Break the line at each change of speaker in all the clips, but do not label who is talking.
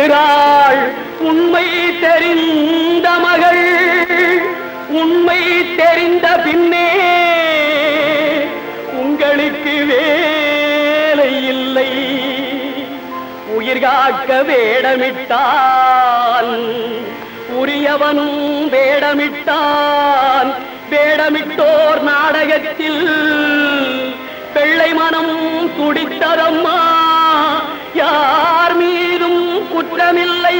வருகிறாள் உண்மை தெரிந்த மகள் உண்மை தெரிந்த பின்னே உங்களுக்கு வேலை இல்லை. உயிர் காக்க வேடமிட்டான் உரியவனும் வேடமிட்டான். வேடமிட்டோர் நாடகத்தில் வெள்ளை மனம் துடித்ததம்மா குற்றமில்லை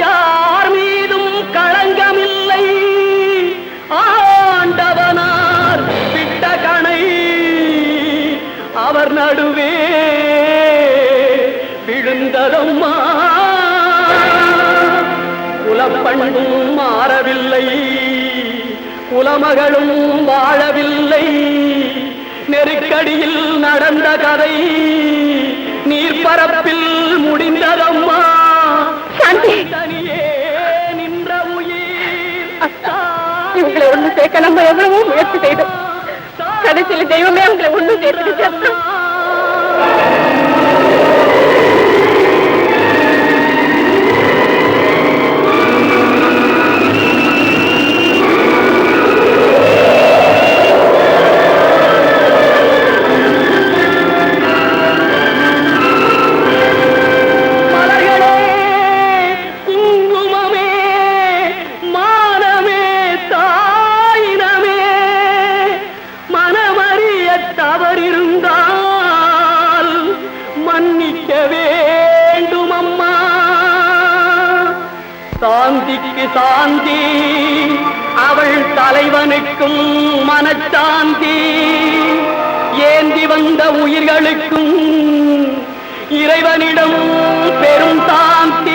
யார் மீதும் களங்கமில்லை. ஆண்டவனார் விட்ட கணை அவர் நடுவே விழுந்ததம்மா. குலப்பண்ணும் மாறவில்லை குலமகளும் வாழவில்லை. நெருக்கடியில் நடந்த கதை
இவங்களை ஒண்ணு சேர்க்க நம்ம எவ்வளவோ முயற்சி செய்தோம் கடைசியில் தெய்வமே அவங்களை ஒண்ணு சேர்த்துச்சு
மலர்களே தவறிருந்தால் மன்னிக்க வேண்டும் அம்மா சாந்திக்கு சாந்தி அவள் தலைவனுக்கும் மனச்சாந்தி. ஏந்தி வந்த உயிர்களுக்கும் இறைவனிடம் பெரும் சாந்தி.